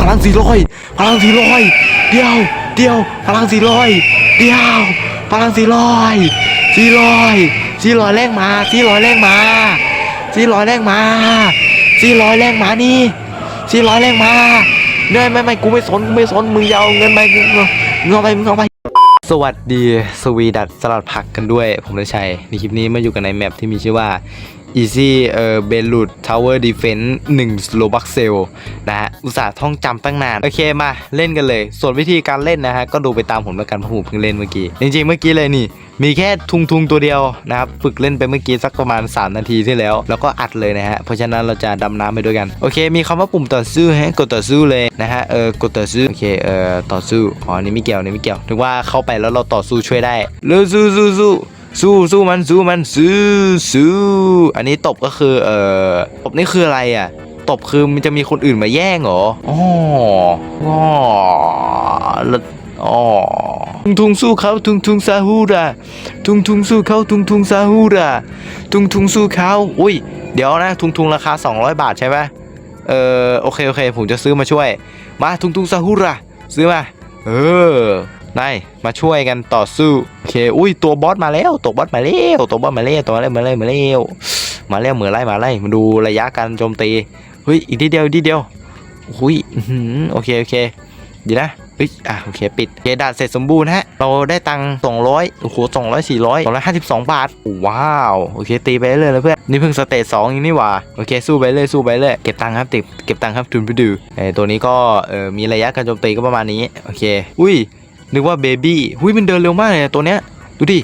พลังสี่ร้อยพลังสี่ร้อยเดียวเดียวพลังสี่ร้อยเดียวพลังสี่ร้อยสี่ร้อยสี่ร้อยแรงมาสี่ร้อยแรงมาสี่ร้อยแรงมาสี่ร้อยแรงมานี่สี่ร้อยแรงมาเนื่อยไม่ไม่กูไม่สนกูไม่สนมึงอยาเอาเงินไปมึงเอามึงเอาไปมึงเอาไปสวัสดีสวีดัตสลัดผักกันด้วย ผมเลชัยในคลิปนี้มาอยู่กันในแมปที่มีชื่อว่า Easy เอ่อเบลูดทาวเวอร์ดีเฟนส์1โลบักเซลนะฮะอุตส่าห์ท่องจำตั้งนาน โอเคมาเล่นกันเลย ส่วนวิธีการเล่นนะฮะ ก็ดูไปตามผมแล้วกันเพราะผมเพิ่งเล่นเมื่อกี้ จริงๆ เมื่อกี้เลยนี่ มีแค่ทุงทุงๆตัวเดียวนะครับ ฝึกเล่นไปเมื่อกี้สักประมาณ 3 นาทีที่แล้ว แล้วก็อัดเลยนะฮะ เพราะฉะนั้นเราจะดำน้ำไปด้วยกัน โอเค มีคำว่าปุ่มต่อสู้ให้กดต่อสู้เลยนะฮะเออกดต่อสู้โอเคเออต่อสู้อ๋อนี่ไม่เกี่ยวนี่ไม่เกี่ยวถึงว่าเข้าไปแล้วเราต่อสู้ช่วยได้เร็วสู้สู้สู้ สู้สู้มันสู้มันสู้สู้อันนี้ตบก็คือเอ่อตบนี่คืออะไรอะ ตบคือมันจะมีคนอื่นมาแย่งเหรออ๋ออ๋อแล้วอ๋อทุงทุงสู้เขาทุงทุงซาฮูราทุงทุงสู้เขาทุงทุงซาฮูราทุงทุงสู้เขาอุ้ย เดี๋ยวนะ ทุงทุงราคา 200 บาทใช่ไหมเออโอเคโอเค ผมจะซื้อมาช่วย มาทุงทุงซาฮูราซื้อมา เออ นายมาช่วยกันต่อสู้โอเคอุ้ยตัวบอสมาแล้วตัวบอสมาแล้วตัวบอสมาแล้วตัวอะไรมาแล้วมาแล้วมาแล้วเหมือนไรมาไล่มาดูระยะการโจมตีเฮ้ยอีกทีเดียวอีกทีเดียวหุยอื้อหือโอเคโอเคดีนะเฮ้ยอะโอเคปิดเคด่านเสร็จสมบูรณ์ฮะเราได้ตังค์สองร้อยโอ้โหสองร้อยสี่ร้อยสองร้อยห้าสิบสองบาทว้าวโอเคตีไปเรื่อยเลยเพื่อนนี่เพิ่งสเตจสองย่างนี้หว่าโอเคสู้ไปเรื่อยสู้ไปเรื่อยเก็บตังค์ครับเก็บเก็บตังค์ครับทุนไปดูไอ้ตัวนี้ก็เออมีระยะการโจมตีก็ประมาณนี้โอเค อุ้ย นึกว่าเบบี้หุ้ยมันเดินเร็วมากเลยอะตัวเนี้ยดูดิ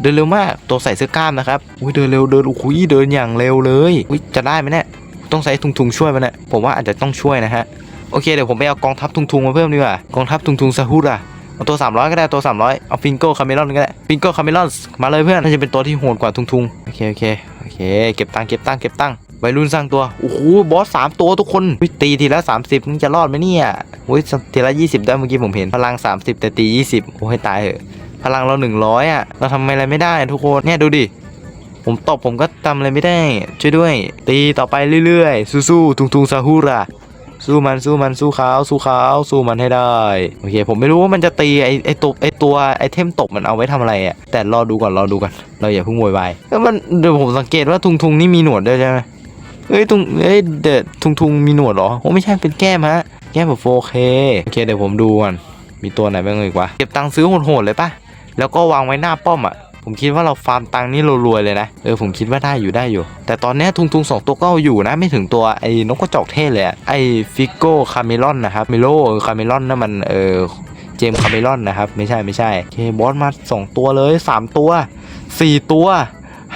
เดินเร็วมากตัวใส่เสื้อกล้ามนะครับอุ้ยเดินเร็วเดินโอ้โหเดินอย่างเร็วเลยอุ้ยจะได้ไหมเนี่ยต้องใช้ทุงๆช่วยมันเนี่ยผมว่าอาจจะต้องช่วยนะฮะโอเคเดี๋ยวผมไปเอากองทัพทุงๆมาเพิ่มดีกว่ากองทัพทุงๆซาฮุระเอาตัว 300 ก็ได้ตัว 300 เอาฟิงโก้คาเมลอนก็ได้ฟิงโก้คาเมลอนมาเลยเพื่อนน่าจะเป็นตัวที่โหดกว่าทุงๆโอเคโอเคโอเคเก็บตังค์เก็บตังค์เก็บตังค์ วัยรุ่นสร้างตัว โอ้โห บอสสามตัวทุกคนตีทีละ 30มึงจะรอดไหมเนี่ยอุ้ยทีละ 20 ได้เมื่อกี้ผมเห็น พลัง 30 แต่ตี 20 โอ้ให้ตายเหอะ พลังเรา 100 อะ เราทำอะไรไม่ได้ทุกคน เนี่ยดูดิ ผมตบผมก็ทำอะไรไม่ได้ ช่วยด้วย ตีต่อไปเรื่อยๆ สู้ๆ ทุงๆซาฮูระสู้มันสู้มันสู้เขาสู้เขาสู้มันให้ได้โอเค ผมไม่รู้ว่ามันจะตีไอไอตัวไอตัวไอเทมตบมันเอาไว้ทำอะไรอะแต่รอดูก่อนรอดูก่อนเราอย่าเพิ่งโวยวายแล้วมันเดี๋ยวผมสังเกตว่าทุงทุงนี่มีหนวดด้วยใช่ไหม เอ้ยทุงเอ้ยเด็ดทุงทุงมีหนวดเหรอโอ้ไม่ใช่เป็นแก้มฮะแก้มแบบ 4K โอเคเดี๋ยวผมดูก่อนมีตัวไหนบ้างอีกวะเก็บตังค์ซื้อโหดๆเลยปะแล้วก็วางไว้หน้าป้อมอะผมคิดว่าเราฟาร์มตังค์นี่รวยๆเลยนะ เออผมคิดว่าได้อยู่ได้อยู่ แต่ตอนนี้ทุงทุงสองตัวก็เอาอยู่นะ ไม่ถึงตัวไอ้นกกระจอกเทศเลยอไอ้ฟิกโก้คาเมลอนนะครับเมโลคาเมลอนนั่นมันเออเจมคาเมลอนนะครับ ไม่ใช่ไม่ใช่เคบอสมาสองตัวเลยสามตัวสี่ตัว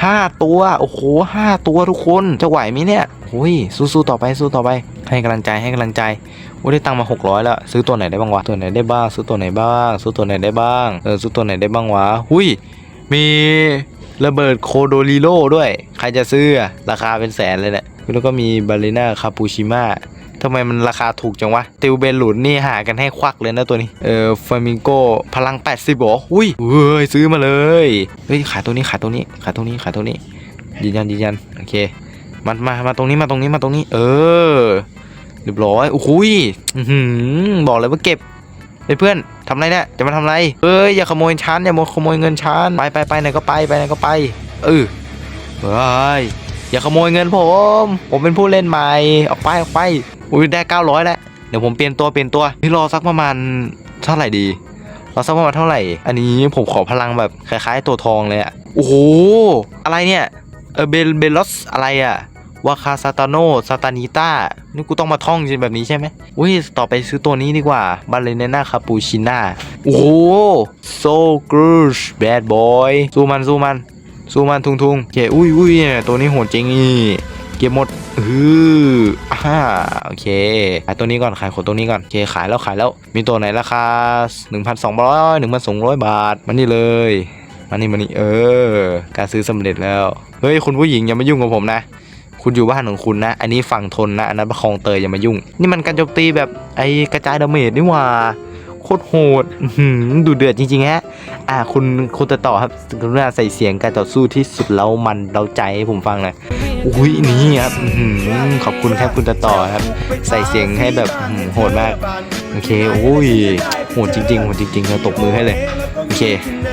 ห้าตัวโอ้โหห้าตัวทุกคนจะไหวไหมเนี่ยโอ้ยสู้ๆต่อไปสู้ต่อไป ให้กำลังใจให้กำลังใจโอ้ได้ตังมา600แล้วซื้อตัวไหนได้บ้างวะตัวไหนได้บ้างซื้อตัวไหนบ้างซื้อตัวไหนได้บ้างเออซื้อตัวไหนได้บ้างวะหุยมีระเบิดโคโดริโร่ด้วย ใครจะซื้อราคาเป็นแสนเลยแหละแล้วก็มีบาเลน่าคาปูชิม a ทำไมมันราคาถูกจังวะ ติวเบนหลุนนี่หากันให้ควักเลยนะตัวนี้ เออฟามิงโกพลัง 80บออุ้ยเฮ้ยซื้อมาเลย เฮ้ยขายตัวนี้ขายตัวนี้ขายตัวนี้ขายตัวนี้ยืนยันยืนยันโอเคมามา มาตรงนี้มาตรงนี้มาตรงนี้ เออเรียบร้อยโอ้โหยบอกเลยว่าเก็บเฮ้ยเพื่อนทำไรเนี่ยจะมาทำไรเอ้ยอย่าขโมยชั้นอย่าขโมยเงินชั้นไปไปไปไหนก็ไปไปไหนก็ไปเออเฮ้ย อย่าขโมยเงินผม ผมเป็นผู้เล่นใหม่ ออกไปออกไป อุ้ยได้ 900 แล้ว เดี๋ยวผมเปลี่ยนตัวเปลี่ยนตัวนี่รอสักประมาณเท่าไหร่ดี รอสักประมาณเท่าไหร่ อันนี้ผมขอพลังแบบคล้ายๆ ตัวทองเลยอะโอ้โห อะไรเนี่ย เออเบลเบลอสอะไรอะวาคาซาตาโนซาตานิต้า นี่กูต้องมาท่องจริงแบบนี้ใช่ไหมอุ้ย ต่อไปซื้อตัวนี้ดีกว่า บาเลเนน่าคาปูชิน่า โอ้โหโซกรูชแบดบอย สู้มันสู้มัน สู้มันทุงทุงเคอุ้ยอุ้ยเนี่ยตัวนี้โหดจริงนี่เก็บหมดเอออ่าโอเคขายตัวนี้ก่อนขายขนตัวนี้ก่อนโอเคขายแล้วขายแล้วมีตัวไหนราคา 1,200 1,200 บาทมานี่เลยมานี่มานี่เออ การซื้อสำเร็จแล้ว เฮ้ยคุณผู้หญิงอย่ามายุ่งกับผมนะ คุณอยู่บ้านของคุณนะ อันนี้ฝั่งทนนะอันนั้นประคองเตยอย่ามายุ่ง นี่มันการโจมตีแบบไอ้กระจายดาเมจนี่หว่า โคตรโหดดูเดือดจริงๆฮะ อ่าคุณคุณจะต่อครับคุณน่าใส่เสียงการต่อสู้ที่สุดแล้วมันเราใจให้ผมฟังหน่อยอุ้ยนี่ครับอขอบคุณครับคุณตาต่อครับ ใส่เสียงให้แบบโหดมาก โอเค อุ้ยโหดจริงๆโหดจริงๆเราตบมือให้เลย เค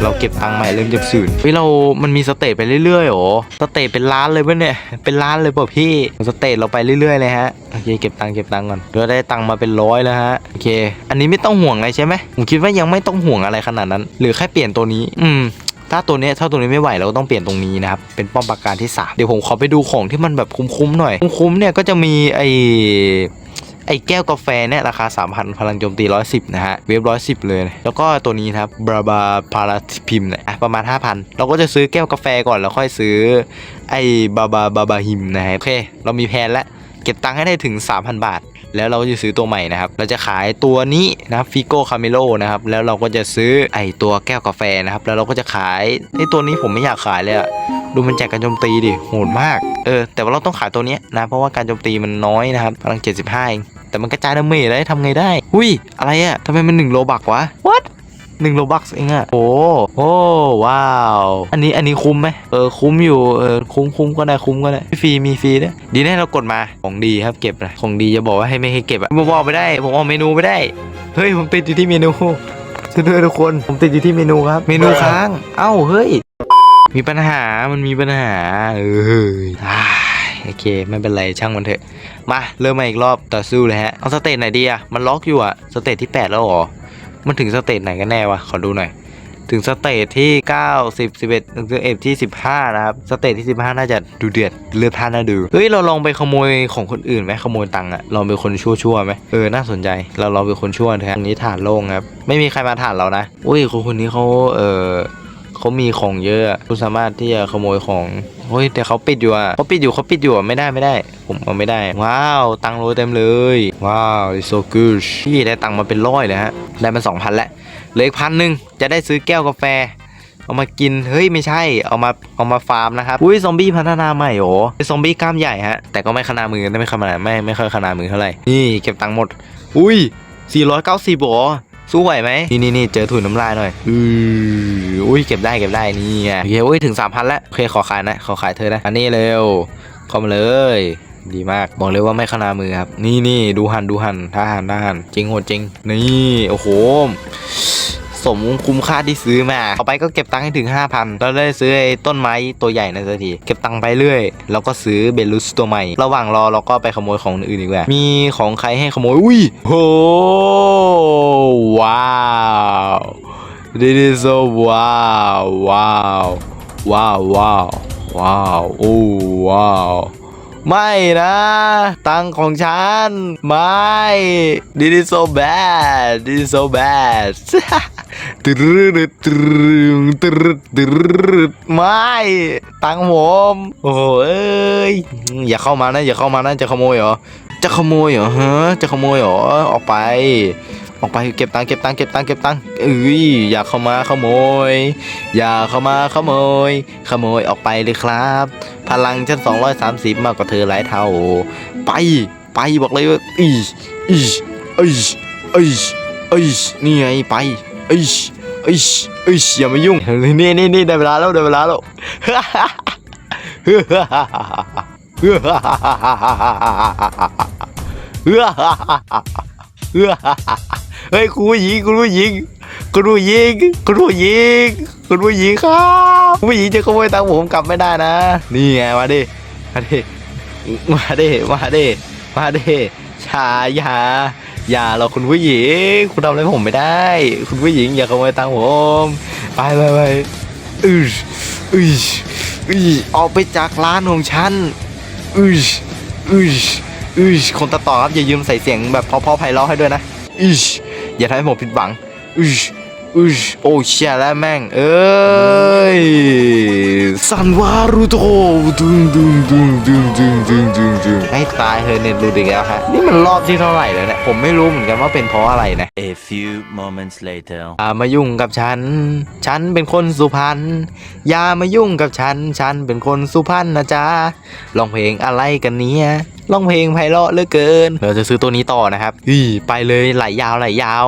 เราเก็บตังค์ใหม่เริ่มจากศูนย์เฮ้ยเรา มันมีสเตจไปเรื่อยๆโอ้สเตจเป็นล้านเลยปะเนี่ย เป็นล้านเลยป่ะพี่ สเตจเราไปเรื่อยๆเลยฮะ โอเค เก็บตังค์เก็บตังค์ก่อนเราได้ตังค์มาเป็นร้อยแล้วฮะ โอเค อันนี้ไม่ต้องห่วงอะไรใช่ไหมผมคิดว่ายังไม่ต้องห่วงอะไรขนาดนั้น หรือแค่เปลี่ยนตัวนี้ อืมถ้าตัวนี้ถ้าตัวนี้ไม่ไหวเราก็ต้องเปลี่ยนตรงนี้นะครับ เป็นป้อมปราการที่สามเดี๋ยวผมขอไปดูของที่มันแบบคุ้มๆหน่อย คุ้มๆเนี่ยก็จะมีไอ ไอแก้วกาแฟเนี่ยราคา 3,000 พลังโจมตี 110 นะฮะ เวฟ110 เลย แล้วก็ตัวนี้ครับบราบาพาราพิมเนี่ยอะประมาณ 5,000 เราก็จะซื้อแก้วกาแฟก่อนแล้วค่อยซื้อ ไอบาบาบาบาฮิมนะฮะโอเค เรามีแผนแล้ว เก็บตังค์ให้ได้ถึง 3,000 บาท แล้วเราก็จะซื้อตัวใหม่นะครับ เราจะขายตัวนี้นะฟิโก้คาเมโลนะครับ แล้วเราก็จะซื้อไอตัวแก้วกาแฟนะครับ แล้วเราก็จะขายไอตัวนี้ผมไม่อยากขายเลยอะดูมันแจกการโจมตีดิ โหดมาก เออ แต่ว่าเราต้องขายตัวนี้นะ เพราะว่าการโจมตีมันน้อยนะครับ พลัง 75เองแต่มันกระจายดาเมจได้ทำไงได้ หุยอะไรอะทำไมมันหนึ่งโลบักวะ what หนึ่งโลบักเองอะโอ้โอ้ว้าว อันนี้อันนี้คุ้มไหมเออคุ้มอยู่เออคุ้มคุ้มก็ได้คุ้มก็ได้ฟรีมีฟรีด้วยดีแน่เรากดมาของดีครับเก็บนะของดีจะบอกว่าให้ไม่ให้เก็บอะผมบอกไม่ได้ ผมเอาเมนูไม่ได้เฮ้ยผมติดอยู่ที่เมนูช่วยด้วยทุกคนผมติดอยู่ที่เมนูครับ เมนูค้าง เอ้าเฮ้ย มีปัญหามันมีปัญหาเออโอเค ไม่เป็นไรช่างมันเถอะ มา เริ่มมาอีกรอบต่อสู้เลยฮะ เอาสเตจไหนดีอะมันล็อกอยู่อะสเตจที่แปดแล้วหรอ มันถึงสเตจไหนกันแน่วะ ขอดูหน่อย ถึงสเตจที่ 9 10 11ถึงเอฟที่ 15 นะครับ สเตจที่ 15 น่าจะดูเดือดเลือดท่านน่าดู เฮ้ย เราลองไปขโมยของคนอื่นไหมขโมยตังค์อะลองเป็นคนชั่วๆไหมเออ น่าสนใจ เราลองเป็นคนชั่วเถอะอันนี้ฐานโล่งครับ ไม่มีใครมาฐานเรานะ อุ้ยคนคนนี้เขาเออ เขามีของเยอะคุณสามารถที่จะขโมยของเฮ้ยแต่เขาปิดอยู่อะเขาปิดอยู่เขาปิดอยู่อะไม่ได้ไม่ได้ ผมเอาไม่ได้ ว้าว ตังค์โรยเต็มเลย ว้าว so good พี่ได้ตังค์มาเป็นร้อยเลยฮะ ได้มาสองพันแล้วเหลืออีกพันหนึ่งจะได้ซื้อแก้วกาแฟ เอามากินเฮ้ยไม่ใช่เอามาเอามาฟาร์มนะครับอุ้ยซอมบี้พัฒนาใหม่โอ้เป็นซอมบี้กล้ามใหญ่ฮะแต่ก็ไม่ขนาดมือไม่ขนาดไม่ไม่ค่อยขนาดมือเท่าไหร่นี่เก็บตังค์หมด อุ้ย490โอ้ สู้ไหวไหมนี่นี่นี่เจอถุยน้ำลายหน่อยอืออุ้ยเก็บได้เก็บได้นี่ไงโอเคอุ้ยถึง3,000แล้วโอเคขอขายนะขอขายเธอนะอันนี้เร็วเข้ามาเลยดีมากบอกเลยว่าไม่ขนามือครับ นี่นี่ดูหันดูหันท่าหันท่าหันจริงโหดจริง นี่ โอ้โห สมคุ้มค่าที่ซื้อมาต่อไปก็เก็บตังค์ให้ถึง 5,000แล้วได้ซื้อไอ้ต้นไม้ตัวใหญ่นะสักทีเก็บตังค์ไปเรื่อย แล้วก็ซื้อเบลูสตัวใหม่ ระหว่างรอเราก็ไปขโมยของอื่นดีกว่ามีของใครให้ขโมยอุ้ยโหว้าว this is so ว้าวว้าวว้ ไม่นะ ตังของฉัน ไม่ this is so bad this is so bad ตรึดตรึงตรึดตรึดไม่ ตังผมโอ้โหเอ้ยอย่าเข้ามานะ อย่าเข้ามานะ จะขโมยเหรอ จะขโมยเหรอฮะ จะขโมยเหรอ ออกไป ออกไปเก็บตังค์เก็บตังค์เก็บตังค์เก็บตังค์เอ้ยอย่าเข้ามาขโมย อย่าเข้ามาขโมย ขโมยออกไปเลยครับ พลังฉัน230 มากกว่าเธอหลายเท่า ไปไปบอกเลยว่าอีอีอีอีอีนี่ไงไปอีอีอีอย่ามายุ่งนี่นี่นี่ได้เวลาแล้วได้เวลาแล้วเฮ้ ยคุณผู้หญิงคุณผู้หญิงคุณผู้หญิงคุณผู้หญิงคุณผู้หญิงครับคุณผู้หญิงจะขโมยตังค์ผมกลับไม่ได้นะ นี่ไงมาดิมาดิมาดิมาดิมาดิชาอย่าอย่าเราคุณผู้หญิง คุณทำอะไรผมไม่ได้ คุณผู้หญิงอย่าขโมยตังค์ผมไปไปไปอืออืออือออกไปจากร้านของฉันอืออืออือคนตัดต่อครับอย่ายืมใส่เสียงแบบเพราะๆไพเราะให้ด้วยนะอืช อย่าทำให้ผมผิดหวังอือ อืชโอ้เชี่ยแล้วแม่ง เอ้ยสันวารุโตดึงดึงดึงดึงดึงดึงดึงดึงให้ตายเฮอเน็ตรูดอีกแล้วฮะนี่มันรอบที่เท่าไหร่แล้วเนี่ยผมไม่รู้เหมือนกันว่าเป็นเพราะอะไรนะ A few moments later. อย่ามายุ่งกับฉัน ฉันเป็นคนสุพรรณอย่ามายุ่งกับฉัน ฉันเป็นคนสุพรรณนะจ๊ะร้องเพลงอะไรกันเนี้ยร้องเพลงไพเราะเหลือเกิน เราจะซื้อตัวนี้ต่อนะครับอีไปเลยไหลยาวไหลยาว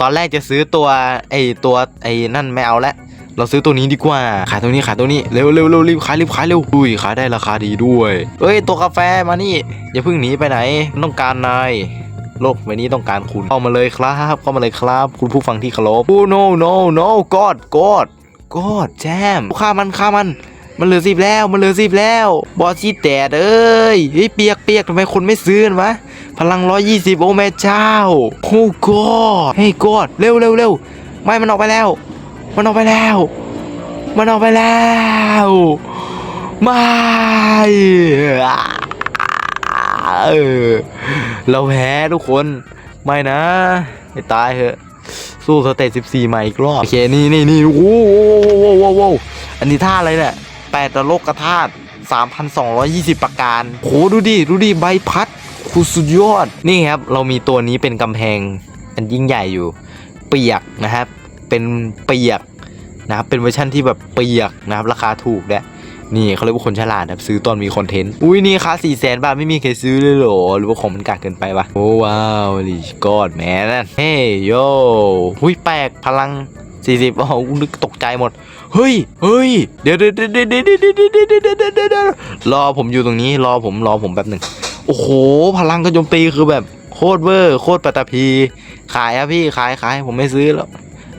ตอนแรกจะซื้อตัวไอ้ตัวไอ้นั่นไม่เอาละเราซื้อตัวนี้ดีกว่า ขายตัวนี้ขายตัวนี้ เร็วเร็วเร็วรีบขายรีบขายเร็วอุ้ยขายได้ราคาดีด้วยเอ้ยตัวกาแฟมานี่ อย่าเพิ่งหนีไปไหน ต้องการนายโลกใบนี้ต้องการคุณเข้ามาเลยครับเข้ามาเลยครับ คุณผู้ฟังที่เคารพโอ้ no no no god god god แจมฆ่ามันฆ่ามัน มันเหลือสิบแล้วมันเหลือสิบแล้ว บอสชีแตดเอ้ยเฮ้ยเปียกเปียกทำไมคนไม่ซื้อนวะ พลัง120โอ้แม่เจ้า โอ้กอดเฮ้ยกอดเร็วเร็วเร็วไม่มันออกไปแล้ว มันออกไปแล้ว มันออกไปแล้วไม่เออเราแพ้ทุกคนไม่นะให้ตายเถอะสู้สเตจ14 ใหม่อีกรอบ โอเค นี่นี่นี่โอ้โหโอ้โหโอ้อันนี้ท่าอะไรเนี่ยแปดตะโลกกระทาด3,220 ประการโหดูดิ ดูดิ ใบพัด คุณสุดยอด นี่ครับ เรามีตัวนี้เป็นกำแพงอันยิ่งใหญ่อยู่ เปียกนะครับ เป็นเปียกนะครับ เป็นเวอร์ชั่นที่แบบเปียกนะครับ ราคาถูกแหละนี่เขาเรียกว่าคนฉลาดครับซื้อตอนมีคอนเทนต์ อุ้ยนี่ค่ะสี่แสนบาทไม่มีใครซื้อเลยเหรอ หรือว่าของมันกากเกินไปวะ โอ้ว้าวลีกอดแมนเฮ้ยโย่หุ้ยแปลกพลังสี่สิบโอ้โหนึกตกใจหมด เฮ้ย เฮ้ย เดี๋ยวเดี๋ยวเดี๋ยวเดี๋ยวเดี๋ยวเดี๋ยวเดี๋ยวเดี๋ยวรอผมอยู่ตรงนี้ รอผม รอผมแป๊บหนึ่ง โอ้โห พลังกระโจมตีคือแบบโคตรเวอร์โคตรปัตตภีขายอะพี่ขายขายผมไม่ซื้อแล้ว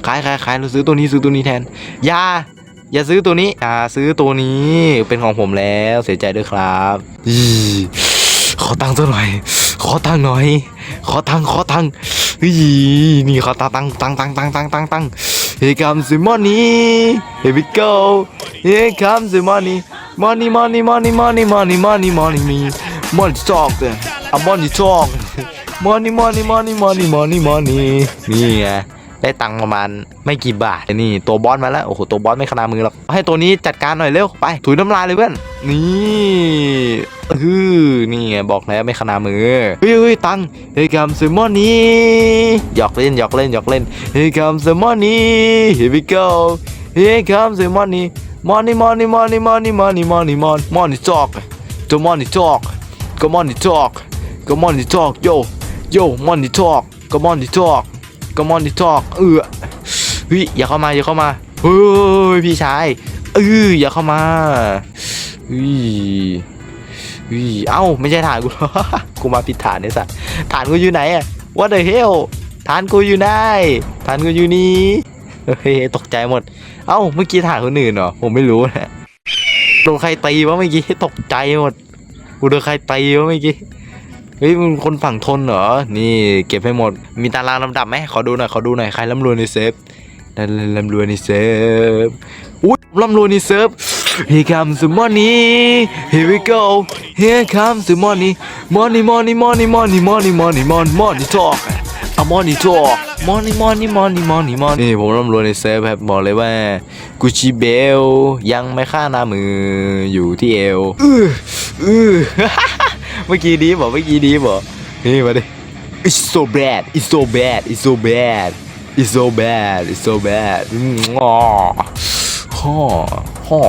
ขายขายขายเราซื้อตัวนี้ซื้อตัวนี้แทน อย่า อย่าซื้อตัวนี้ อ่าซื้อตัวนี้เป็นของผมแล้วเสียใจด้วยครับอีขอตังค์สักหน่อย ขอตังค์หน่อย ขอตังค์ขอตังค์อีนี่ขอตังค์ตังค์ตังค์ตังค์ตังค์ตังค์ตังค์ตังค์ Here comes the money Here we go Here comes the money Money money money money money money money Money talk I'm money talk Money money money money money money นี่ไงได้ตังค์ประมาณไม่กี่บาทนี่ตัวบอสมาแล้ว โอ้โห ตัวบอสไม่ขนาดมือหรอก ให้ตัวนี้จัดการหน่อยเร็ว ไปถุยน้ำลายเลยเพื่อน นี่ฮือนี่ไงบอกแล้วไม่ขนาดมือ เฮ้ยเฮ้ยตังเฮ้ยคำซื้อมอนี่หยอกเล่นหยอกเล่นหยอกเล่นเฮ้ยคำซื้อมอนี่ here we go here comes the money money money money money money money money money talk the money talk come on the talk come on the talk yo yo money talk come on the talk come on the talk เออเฮ้ยอย่าเข้ามาอย่าเข้ามาเฮ้ยพี่ชายเอออย่าเข้ามาเฮ้ยเฮ้ยเอ้าไม่ใช่ฐานกูกูมาผิดฐานเนี่ยสัสฐานกูอยู่ไหนอะ What the hell ฐานกูอยู่ไหนฐานกูอยู่นี่เฮ้ยตกใจหมด เอ้าเมื่อกี้ฐานคนอื่นเหรอผมไม่รู้นะโดนใครตีวะเมื่อกี้ตกใจหมด กูโดนใครตีวะเมื่อกี้เฮ้ยมึงคนฝั่งทนเหรอ นี่เก็บให้หมด มีตารางลำดับไหมขอดูหน่อย ขอดูหน่อย ใครร่ำรวยในเซฟร่ำรวยในเซฟ อุ้ยร่ำรวยในเซฟ Here comes the money Here we go Here comes the money Money money money money money money money money talk เอา money talk money money money money money นี่ผมร่ำรวยในเซฟครับบอกเลยว่า กุชิเบลยังไม่ค่าหน้ามืออยู่ที่เอว อือเมื่อกี้ดีบอกเมื่อกี้ดีบอกนี่มาดิ It's so bad It's so bad It's so bad It's so bad It's so bad อ๋อฮ่อฮ่อ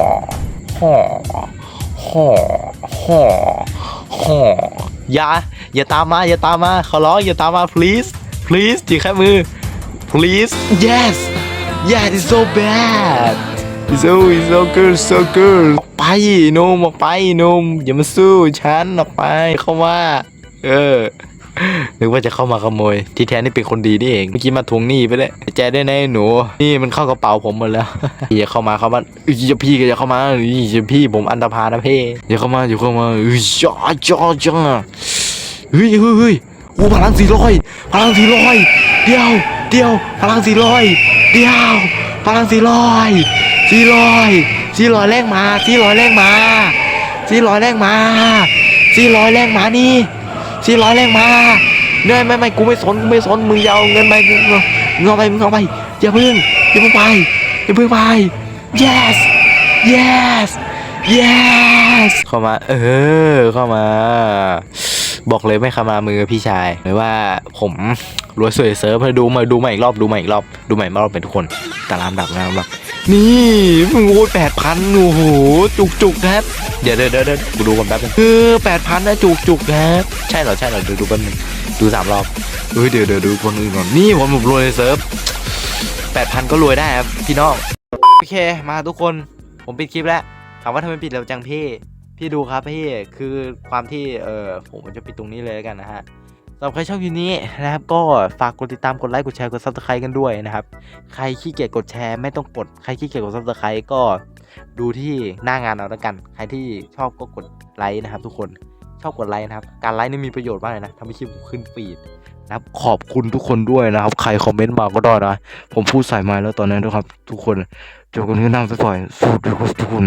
ฮ่อฮ่อฮ่อฮ่ออย่าอย่าตามมาอย่าตามมาขอร้องอย่าตามมา please please จีแค่มือ please yes yeah it's so bad it's so it's so good so good ออกไปหนุ่มออกไปหนุ่มอย่ามาสู้ฉันออกไปเข้ามาเออนึกว่าจะเข้ามาขโมย ที่แท้นี่เป็นคนดีนี่เองเมื่อกี้มาทวงหนี้ไปเลยใจด้วยนะไอ้หนู นี่มันเข้ากระเป๋าผมหมดแล้วอย่าเข้ามาเข้ามาอยอย่าพี่ก็อย่าเข้ามาอยอย่าพี่ผมอันตรพานะเพ่อย่าเข้ามาอย่าเข้ามาเอ้ยจ้าจ้าจ้าเฮ้ยเฮ้ยเฮ้ยโอ้พลังสี่ร้อยพลังสี่ร้อยเดียวเดียวพลังสี่ร้อยเดียวพลังสี่ร้อย สี่ร้อยสี่ร้อยแรงมาสี่ร้อยแรงมาสี่ร้อยแรงมาสี่ร้อยแรงมานี่สี่ร้อยแรงมาเนื่อยไม่ไม่กูไม่สนกูไม่สนมึงยาเอาเงินไปมึงเอามึงเอาไปมึงเอาไปอย่าเพิ่งอย่าเพิ่งไปอย่าเพิ่งไป yes yes yes เข้ามา เออ เข้ามา บอกเลยไม่ขามามือพี่ชายเลยว่าผมรวยสวยเซิร์ฟมาดูมาดูใหม่อีกรอบดูใหม่อีกรอบดูใหม่มารอบเป็นทุกคนตารางดับนะครับ นี่มึงโอ้ยแปดพันโอ้โหจุกจุกครับ เดี๋ยวเดี๋ยวเดี๋ยวดูดูกันแป๊บนึงเออแปดพันนะจุกจุกครับใช่เหรอใช่เหรอเดี๋ยวดูแป๊บนึงดูสามรอบเออเดี๋ยวเดี๋ยวดูคนอื่นก่อนนี่ผมผมรวยในเซิร์ฟแปดพันก็รวยได้ครับพี่น้องโอเคมาทุกคนผมปิดคลิปแล้วถามว่าทำไมปิดเร็วจังพี่พี่ดูครับพี่คือความที่เออผมจะปิดตรงนี้เลยแล้วกันนะฮะ สำหรับใครชอบคลิปนี้นะครับ ก็ฝากกดติดตามกดไลค์กดแชร์กดซับสไครต์กันด้วยนะครับ ใครขี้เกียจกดแชร์ไม่ต้องกดใครขี้เกียจกดซับสไครต์ก็ดูที่หน้างานเอาแล้วกัน ใครที่ชอบก็กดไลค์นะครับ ทุกคนชอบกดไลค์นะครับ การไลค์นี่มีประโยชน์มากเลยนะทำให้คลิปผมขึ้นฟีดนะครับขอบคุณทุกคนด้วยนะครับ ใครคอมเมนต์มาก็ได้นะ ผมพูดใส่ไม้แล้วตอนนั้นด้วยครับ ทุกคนเจอกันที่หน้าบ่อยสู้ด้วยครับทุกคน